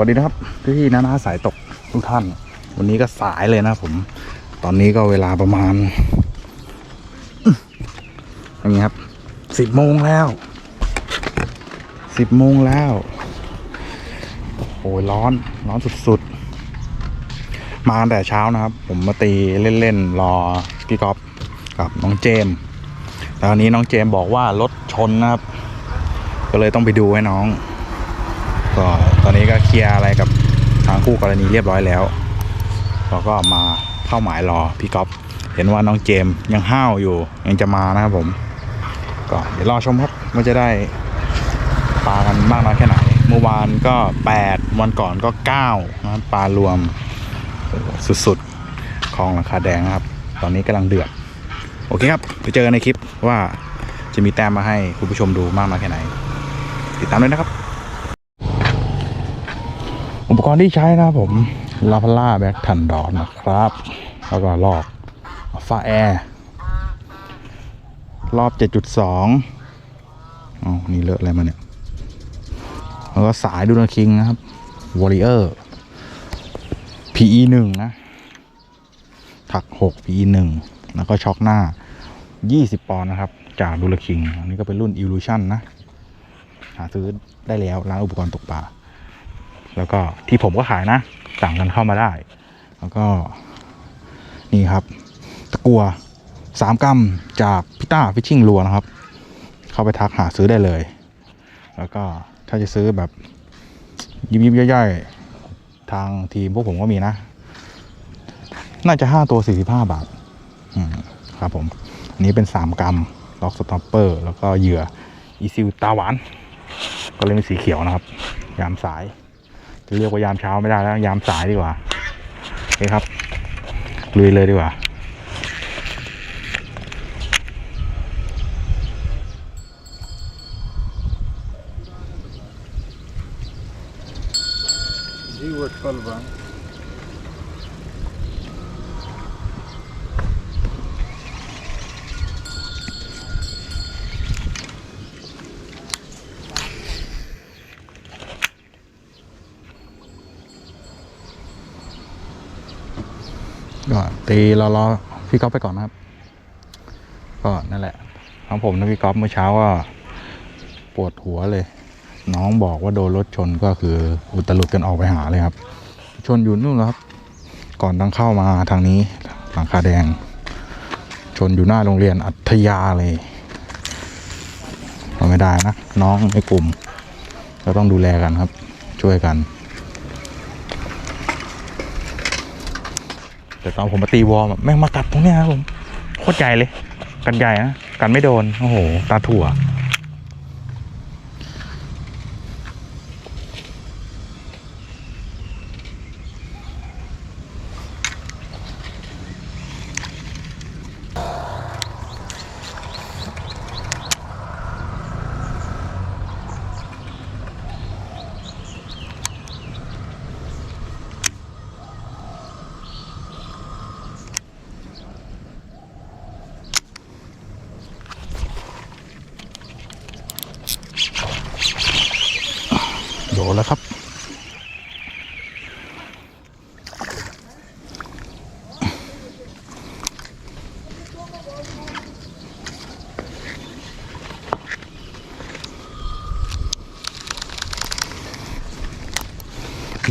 สวัสดีนะครับพี่ๆนานาสายตกทุกท่าน วันนี้ก็สายเลยนะผม ตอนนี้ก็เวลาประมาณอย่างนี้ครับสิบโมงแล้วสิบโมงแล้วโอ้ยร้อนร้อนสุดๆ มาตั้งแต่เช้านะครับ ผมมาตีเล่นๆ รอพี่ก๊อฟกับน้องเจมแล้ววันนี้น้องเจมบอกว่ารถชนนะครับ ก็เลยต้องไปดูให้น้อง ก็ตอนนี้ก็เคลียร์อะไรกับทางคู่กรณีเรียบร้อยแล้วเราก็มาเข้าหมายรอพี่ก๊อฟเห็นว่าน้องเจมยังห้าวอยู่ยังจะมานะครับผม ก็เดี๋ยวรอชมครับว่าจะได้ปลากันมากน้อยแค่ไหนเมื่อวานก็ 8 วันก่อนก็ 9นะครับปลารวมสุดๆของราคาแดงนะครับ ตอนนี้กำลังเดือด โอเคครับไปเจอกันในคลิปว่าจะมีแต้มมาให้คุณผู้ชมดูมากน้อยแค่ไหน ติดตามด้วยนะครับ ปกรณ์ที่ใช้นะครับผมลาพล่าแบ็กทันดอนนะครับ แล้วก็ลอกฟ้าแอร์รอบ 7.2อ๋อนี่เลอะอะไรมาเนี่ย แล้วก็สายดูนาคิงนะครับ Warrior PE 1นะ ถัก 6 PE 1แล้วก็ช็อคหน้า 20 ปอนด์นะครับ จากดูลคิง อันนี้ก็เป็นรุ่น Evolution นะ หาซื้อได้แล้วร้านอุปกรณ์ตกปลา แล้วก็ที่ผมก็ขายนะ สั่งกันเข้ามาได้ แล้วก็นี่ครับ ตะกัวสามกรัมจากพิต้าฟิชชิ่งลัวนะครับ เข้าไปทักหาซื้อได้เลย แล้วก็ถ้าจะซื้อแบบยิบยิบๆย่อยๆ ทางทีมพวกผมก็มีนะ น่าจะห้าตัวสี่สิบห้าบาทครับผมอันนี้เป็นสามกรัมล็อกสต็อปเปอร์แล้วก็เหยื่ออีซิลตาหวาน ก็เลยเป็นสีเขียวนะครับ ยามสาย จะเรียกว่ายามเช้าไม่ได้แล้ว ยามสายดีกว่าโอเคครับลุยเลยดีกว่าดีวัดคอลบัง ก็ตีรอรอพี่ก๊อฟไปก่อนนะครับ ก็นั่นแหละของผมนะพี่ก๊อฟเมื่อเช้าก็ปวดหัวเลย น้องบอกว่าโดนรถชนก็คืออุตลุดกันออกไปหาเลยครับ ชนอยู่นู่นแล้วครับ ก่อนทางเข้ามาทางนี้หลังคาแดง ชนอยู่หน้าโรงเรียนอัธยาเลยก็ไม่ได้นะ น้องในกลุ่มเราต้องดูแลกันครับ ช่วยกัน แต่ตอนผมมาตีวอร์มอะแม่งมากัดตรงเนี้ยครับผมโคตรใหญ่เลย กันใหญ่นะกันไม่โดน โอ้โห ตาถั่ว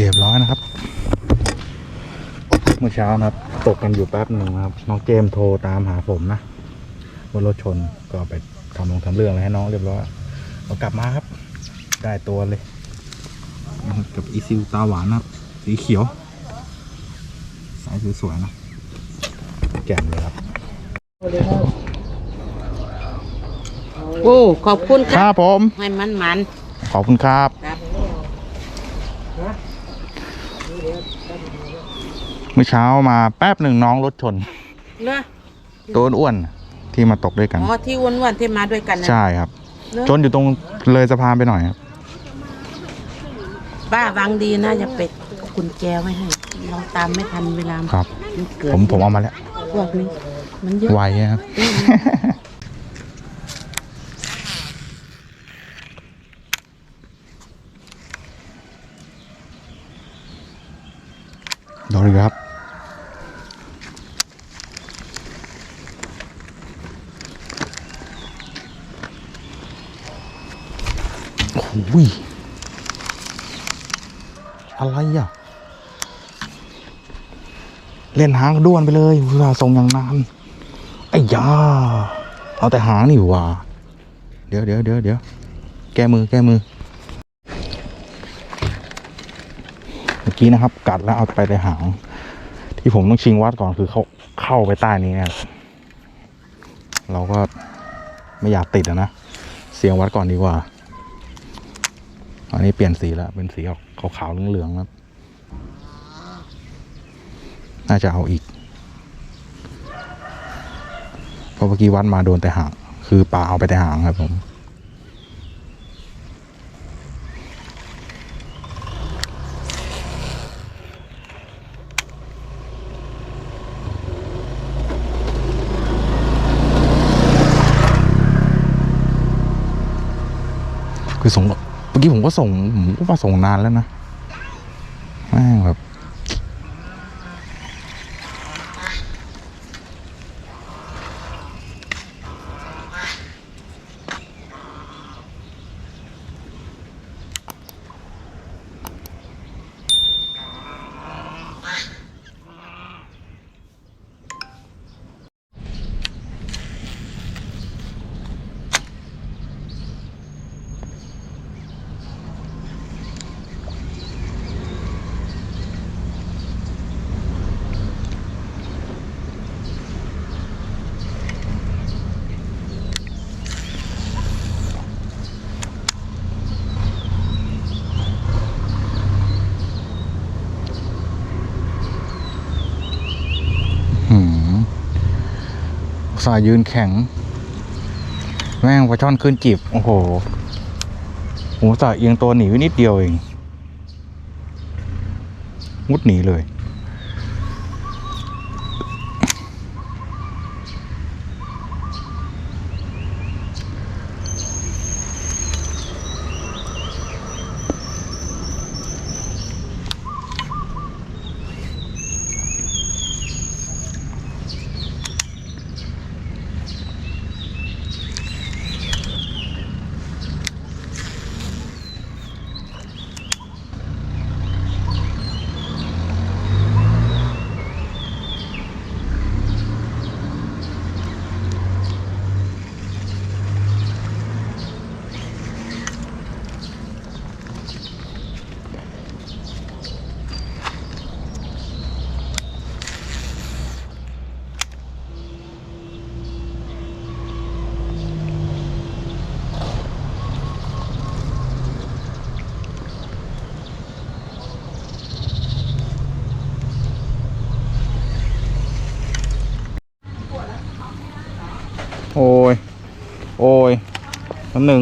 เรียบร้อยนะครับ เมื่อเช้านะครับ ตกกันอยู่แป๊บหนึ่งนะครับ น้องเจมส์โทรตามหาผมนะว่ารถชนก็ไปทำลงทำเรื่องอะไรให้น้องเรียบร้อยเรากลับมาครับ ได้ตัวเลยนะครับกับอีซิลตาหวานนะครับ สีเขียว สายสวยๆนะ แจ่มเลยครับโอ้ขอบคุณคครัรับบผม ให้มันมันขอบคุณครับ ครับเมื่อเช้ามาแป๊บหนึ่งน้องรถชนเนอะตัวอ้วนๆที่มาตกด้วยกัน อ๋อที่อ้วนๆที่มาด้วยกันนะใช่ครับ เนอะชนอยู่ตรงเลยสะพานไปหน่อยครับ ป้าวังดีนะอย่าเป็ดกุญแจไว้ให้เราตามไม่ทันเวลาครับ มันเกิดผมผมเอามาแล้วพวกนี้ มันเยอะ ไวนะครับ อืม อุ้ย อะไรอะ เล่นหางด้วนไปเลยเวลาส่งอย่างนานไอ้ยาเอาแต่หางนี่ว่าเดี๋ยวเดี๋ยวเดี๋ยวเดี๋ยวแก้มือแก้มือ เมื่อกี้นะครับ กัดแล้วเอาไปแต่หาง ที่ผมต้องชิงวัดก่อนคือเขาเข้าไปใต้นี้เนี่ยเราก็ไม่อยากติดนะ เสียงวัดก่อนดีกว่า อันนี้เปลี่ยนสีแล้ว เป็นสีออกขาวๆเหลืองๆครับ น่าจะเอาอีก เพราะเมื่อกี้วัดมาโดนแต่หาง คือปลาเอาไปแต่หางครับผมคือส่งเมื่อกี้ผมก็ส่งผมก็มาส่งนานแล้วนะแม่งแบบายยืนแข็ง แม่งปลาช่อนขึ้นจีบโอ้โหผมอุตสายเอียงตัวหนีไว้นิดเดียวเองมุดหนีเลย โอ้ย โอ้ยน้ำหนึ่ง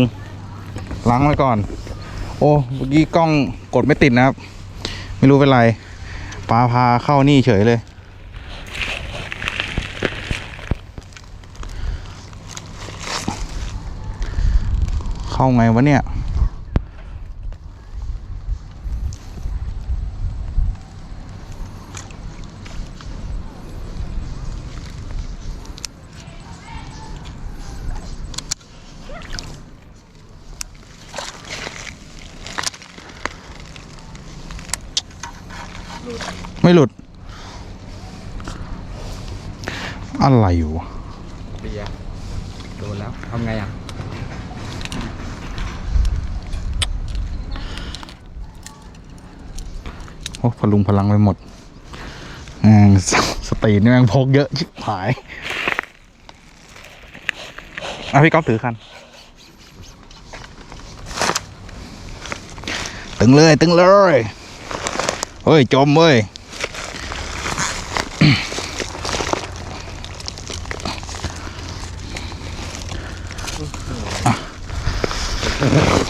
ล้างไว้ก่อน โอ้เมื่อกี้กล้องกดไม่ติดนะครับ ไม่รู้เป็นไรปลาพาเข้านี่เฉยเลยเข้าไงวะเนี่ย ไม่หลุด อะไรอยู่วะเบียร์โดนแล้วทำไงอะ โอ้พลุงพลังไปหมดแม่งสสตรีนนี่แม่งพกเยอะ ชิบหายเอาพี่ก๊อฟถือคัน ตึงเลย ตึงเลย เฮ้ย จมเว้ย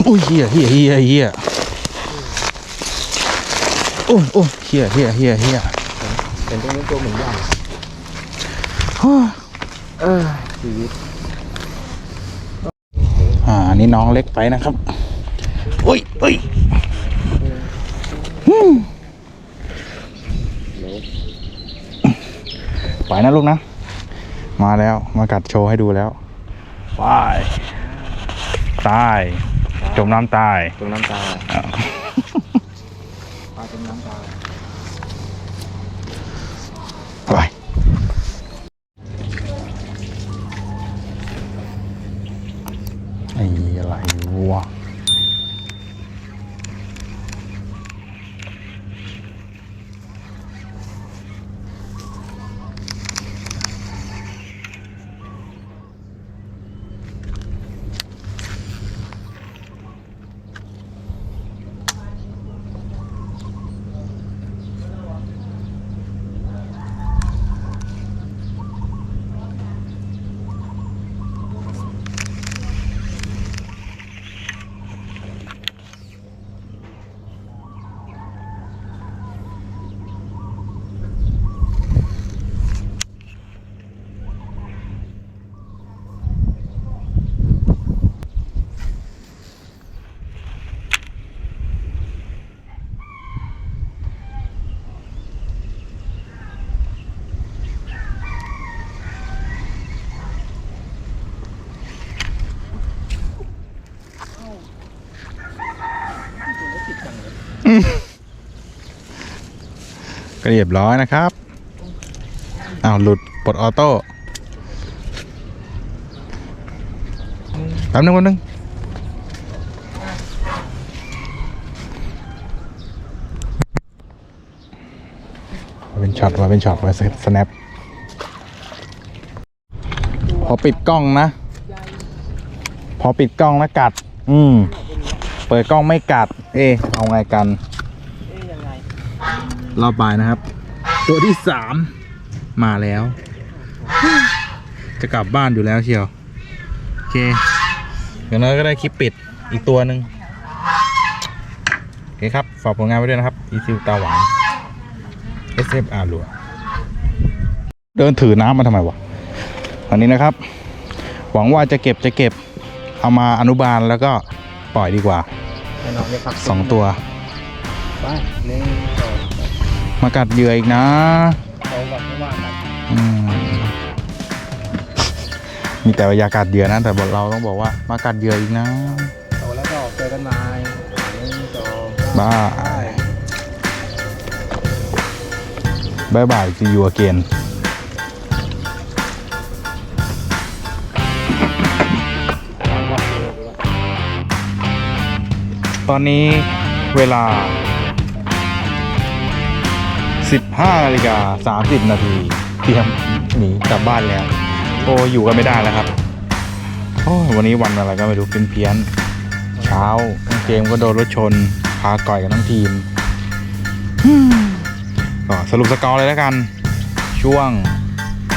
อุ้ยเฮียเฮียเฮียเฮียโอ้ยโอ้ยเฮียเฮียเฮียเฮียเป็นตัวนี้ตัวเหมือนย่างฮ่าเออชีวิตอ่าอันนี่น้องเล็กไปนะครับอุ้ยอุ้ยฮึ่มไปนะลูกนะ มาแล้วมากัดโชว์ให้ดูแล้วไป ตายตาย จมน้ำตายจมน้ำตายอ้าวปลาจมน้ำตาย ไปไอ้อะไรวะ ก็เรียบร้อยนะครับอ้าวหลุดปลดออโต้แป๊บนึงแป๊บนึงมาเป็นช็อตมาเป็นช็อตมาสแนปพอปิดกล้องนะ พอปิดกล้องแล้วกัด อืม เปิดกล้องไม่กัด เอ๊ะเอาไงกันเรอบบ่ายนะครับ ตัวที่สามมาแล้ว จะกลับบ้านอยู่แล้วเชียว โอเคอย่างน้อยก็ได้คลิปปิดอีกตัวหนึ่งโอเคครับ ฝากผลงานไว้ด้วยนะครับ อีซิวตาหวาน SFR หลัวเดินถือน้ำมาทำไมวะวันนี้นะครับ หวังว่าจะเก็บจะเก็บเอามาอนุบาลแล้วก็ ปล่อยดีกว่าให้น้องได้พักสองตัว ไปหนึ่งสองมากัดเหยื่ออีกนะเขาแบบไม่ว่ากันอืมมีแต่ว่าอยากัดเหยื่อนะแต่บอกเราต้องบอกว่ามากัดเหยื่ออีกนะโตแล้วก็เจอกันใหม่หนึ่งสองบ้าบายบาย see you again ตอนนี้เวลา 15นาฬิกา30 นาทีเตรียมหนีกลับบ้านแล้ว โอ้อยู่กันไม่ได้แล้วครับโอ้วันนี้วันอะไรก็ไม่รู้เป็นเพี้ยนเช้าเกมก็โดนรถชนพาก่อยกันทั้งทีมก็สรุปสกอร์เลยแล้วกัน ช่วง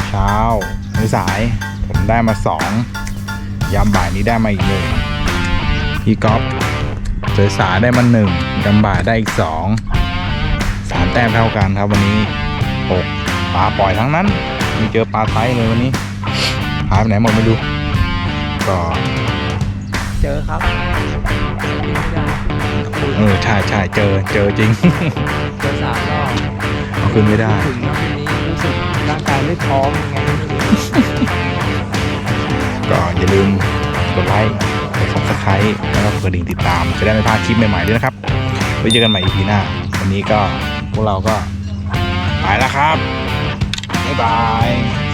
เช้าหรือสายผมได้มาสองยามบ่ายนี้ได้มาอีกหนึ่งพี่ก๊อฟ เจอสายได้มาหนึ่งยามบ่ายได้อีกสองสามแต้มเท่ากันครับวันนี้หกปลาปล่อยทั้งนั้นไม่เจอปลาไซส์เลยวันนี้หายไปไหนหมดไม่รู้ก็เจอครับเออใช่ใช่เจอเจอจริงเจอสามรอบเอาคืนไม่ได้ถึงแล้วทีนี้รู้สึกร่างกายไม่พร้อมยังไงไม่รู้ก็อย่าลืมกดไลค์กด subscribe แล้วก็กดดิ่งติดตาม จะได้ไม่พลาดคลิปใหม่ๆด้วยนะครับ ไว้เจอกันใหม่ EP หน้า วันนี้ก็พวกเราก็ไปแล้วครับ บ๊ายบาย